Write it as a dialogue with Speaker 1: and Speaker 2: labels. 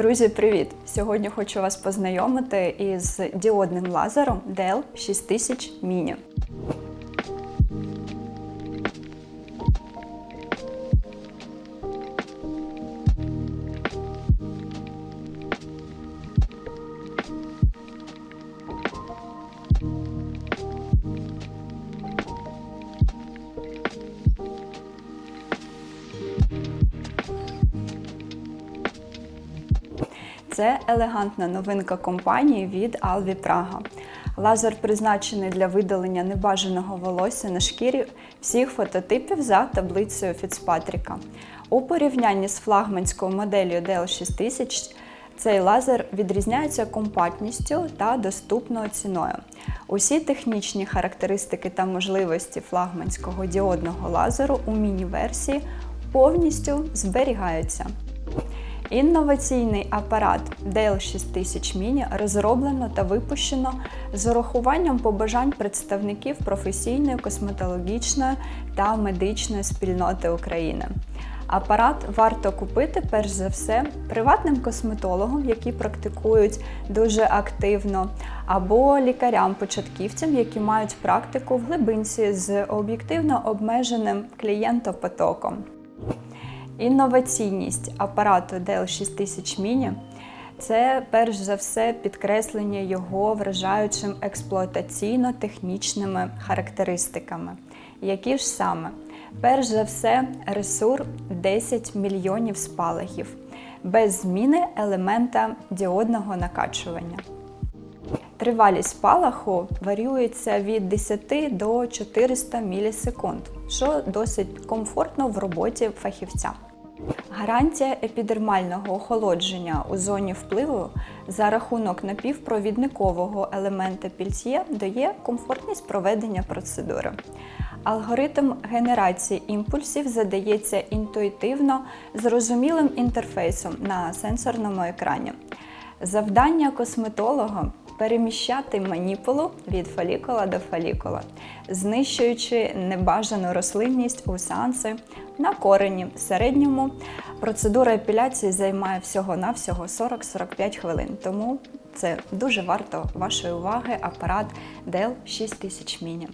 Speaker 1: Друзі, привіт! Сьогодні хочу вас познайомити із діодним лазером DL 6000 Mini. Це елегантна новинка компанії від Alvi Praga. Лазер призначений для видалення небажаного волосся на шкірі всіх фототипів за таблицею Фіцпатріка. У порівнянні з флагманською моделлю DL6000 цей лазер відрізняється компактністю та доступною ціною. Усі технічні характеристики та можливості флагманського діодного лазеру у міні-версії повністю зберігаються. Інноваційний апарат DL 6000 Mini розроблено та випущено з урахуванням побажань представників професійної, косметологічної та медичної спільноти України. Апарат варто купити перш за все приватним косметологам, які практикують дуже активно, або лікарям-початківцям, які мають практику в глибинці з об'єктивно обмеженим клієнтопотоком. Інноваційність апарату DL 6000 Mini – це перш за все підкреслення його вражаючим експлуатаційно-технічними характеристиками. Які ж саме? Перш за все, ресурс 10 мільйонів спалахів без зміни елемента діодного накачування. Тривалість спалаху варіюється від 10 до 400 мілісекунд, що досить комфортно в роботі фахівця. Гарантія епідермального охолодження у зоні впливу за рахунок напівпровідникового елемента пільтє дає комфортність проведення процедури. Алгоритм генерації імпульсів задається інтуїтивно зрозумілим інтерфейсом на сенсорному екрані. Завдання косметолога переміщати маніпулу від фолікула до фолікула, знищуючи небажану рослинність у сеанси на корені. Середньому процедура епіляції займає всього-навсього 40-45 хвилин. Тому це дуже варто вашої уваги апарат DEL 6000 Mini.